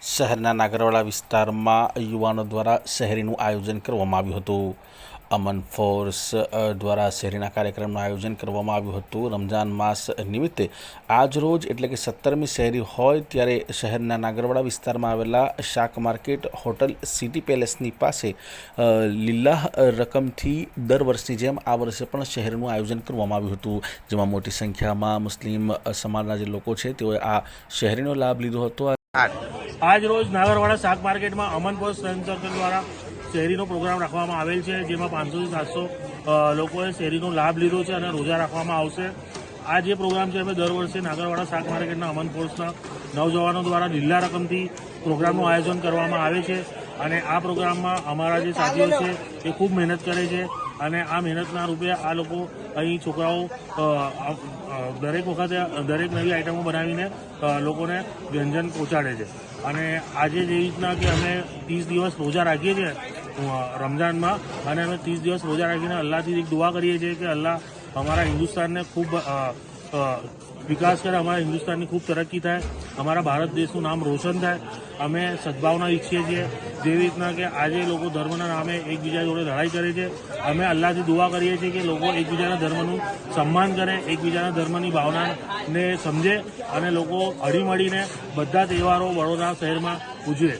શહેરના નાગરવાડા વિસ્તારમાં યુવાનો દ્વારા શહેરીનું આયોજન કરવામાં આવ્યું હતું. અમન ફોર્સ દ્વારા શહેરીના કાર્યક્રમનું આયોજન કરવામાં આવ્યું હતું. રમઝાન માસ નિમિત્તે આજરોજ એટલે કે સત્તરમી શહેરી હોય ત્યારે શહેરના નાગરવાડા વિસ્તારમાં આવેલા શાક માર્કેટ, હોટલ, સિટી પેલેસની પાસે લીલા રકમથી દર વર્ષની જેમ આ વર્ષે પણ શહેરનું આયોજન કરવામાં આવ્યું હતું. જેમાં મોટી સંખ્યામાં મુસ્લિમ સમાજના જે લોકો છે તેઓએ આ શહેરીનો લાભ લીધો હતો. આજ. રોજ નાગરવાડા શાક માર્કેટમાં અમનપોર સ્વયં સર્કલ દ્વારા શેરીનો પ્રોગ્રામ રાખવામાં આવેલ છે, જેમાં પાંચસોથી સાતસો લોકોએ શેરીનો લાભ લીધો છે અને રોજા રાખવામાં આવશે. આ જે પ્રોગ્રામ છે, અમે દર વર્ષે નાગરવાડા શાક માર્કેટના અમન ફોર્સના નવજવાનો દ્વારા લીલા રકમથી પ્રોગ્રામનું આયોજન કરવામાં આવે છે. અને આ પ્રોગ્રામમાં અમારા જે સાથીઓ છે, એ ખૂબ મહેનત કરે છે. અને આ મહેનતના રૂપે આ લોકો અહીં છોકરાઓ દરેક વખતે, દરેક નવી આઈટમો બનાવીને લોકોને વ્યંજન પહોંચાડે છે. અને આજે જેવી રીતના કે અમે ત્રીસ દિવસ રોજા રાખીએ છીએ રમઝાનમાં, અને અમે ત્રીસ દિવસ રોજા રાખીને અલ્લાહથી એક દુઆ કરીએ છીએ કે અલ્લાહ અમારા હિન્દુસ્તાનને ખૂબ વિકાસ કરે, અમારા હિન્દુસ્તાનની ખૂબ તરક્કી થાય, અમારા ભારત દેશનું નામ રોશન થાય, અમે સદભાવના ઈચ્છીએ છીએ જેવી રીતના કે આજે લોકો ધર્મના નામે એકબીજા જોડે લડાઈ કરે છે, અમે અલ્લાહથી દુઆ કરીએ છીએ કે લોકો એકબીજાના ધર્મનું સન્માન કરે, એકબીજાના ધર્મની ભાવનાને સમજે અને લોકો હળીમળીને બધા તહેવારો વડોદરા શહેરમાં ઉજવે.